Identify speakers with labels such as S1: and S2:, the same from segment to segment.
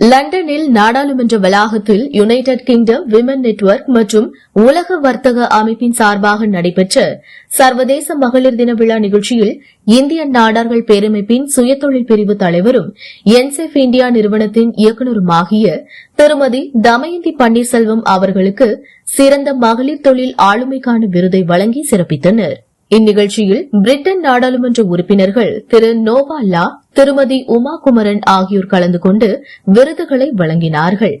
S1: லண்டனில் நாடாளுமன்ற வளாகத்தில் யுனைடெட் கிங்டம் விமன் நெட்வொர்க் மற்றும் உலக வர்த்தக அமைப்பின் சார்பாக நடைபெற்ற சர்வதேச மகளிர் தின விழா நிகழ்ச்சியில் இந்திய நாடார்கள் பேரமைப்பின் சுயதொழில் பிரிவு தலைவரும் என்செஃப் இந்தியா நிறுவனத்தின் இயக்குநருமாகிய திருமதி தமயந்தி பன்னீர்செல்வம் அவர்களுக்கு சிறந்த மகளிர் தொழில் ஆளுமைக்கான விருதை வழங்கி சிறப்பித்தனா் இந்நிகழ்ச்சியில் பிரிட்டன் நாடாளுமன்ற உறுப்பினர்கள் திரு நோவா லா திருமதி உமா குமரன் ஆகியோர் கலந்து கொண்டு விருதுகளை வழங்கினார்கள்.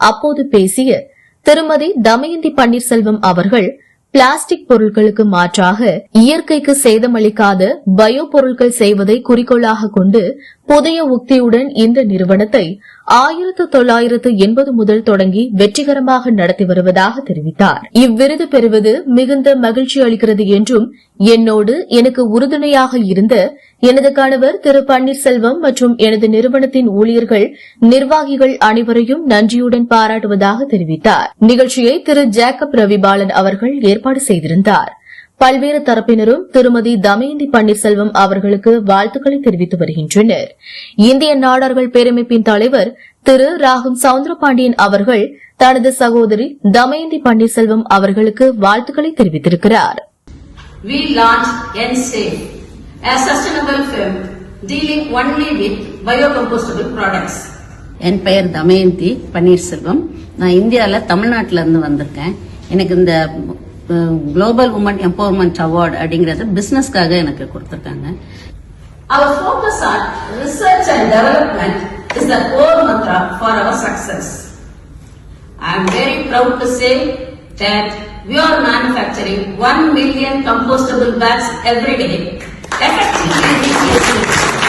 S1: அப்போது பேசிய திருமதி தமயந்தி பன்னீர்செல்வம் அவர்கள் பிளாஸ்டிக் பொருட்களுக்கு மாற்றாக இயற்கைக்கு சேதமளிக்காத பயோ பொருட்கள் செய்வதை குறிக்கோளாக கொண்டு புதிய உக்தியுடன் இந்த நிறுவனத்தை ஆயிரத்து தொள்ளாயிரத்து எண்பது முதல் தொடங்கி வெற்றிகரமாக நடத்தி வருவதாக தெரிவித்தார். இவ்விருது பெறுவது மிகுந்த மகிழ்ச்சி அளிக்கிறது என்றும் என்னோடு எனக்கு உறுதுணையாக இருந்த எனது கணவர் திரு பன்னீர்செல்வம் மற்றும் எனது நிறுவனத்தின் ஊழியர்கள் நிர்வாகிகள் அனைவரையும் நன்றியுடன் பாராட்டுவதாக தெரிவித்தார். நிகழ்ச்சியை திரு ஜேக்கப் ரவிபாலன் அவர்கள் ஏற்பாடு செய்திருந்தார். பல்வேறு தரப்பினரும் திருமதி தமயந்தி பன்னீர்செல்வம் அவர்களுக்கு வாழ்த்துக்களை தெரிவித்து வருகின்றனர். இந்திய நாடார்கள் பேரமைப்பின் தலைவர் திரு ராகும் சவுந்தரபாண்டியன் அவர்கள் தனது சகோதரி தமயந்தி பன்னீர்செல்வம் அவர்களுக்கு வாழ்த்துக்களை தெரிவித்திருக்கிறார்.
S2: We launched NSAFE, a sustainable firm dealing only with biocompostable products.
S3: என் பெயர் தமயந்தி பன்னீர்செல்வம். நான் இந்தியாவில் தமிழ்நாட்டில இருந்து வந்திருக்கேன். எனக்கு இந்த குளோபல் உமன் எம்பவர்மெண்ட் அவார்டு அப்படிங்கறது பிசினஸ்க்காக எனக்கு கொடுத்துருக்காங்க
S2: Our focus on research and development is the core mantra for our success. I am very proud to say that we are manufacturing 1 million compostable bags every day, effectively reducing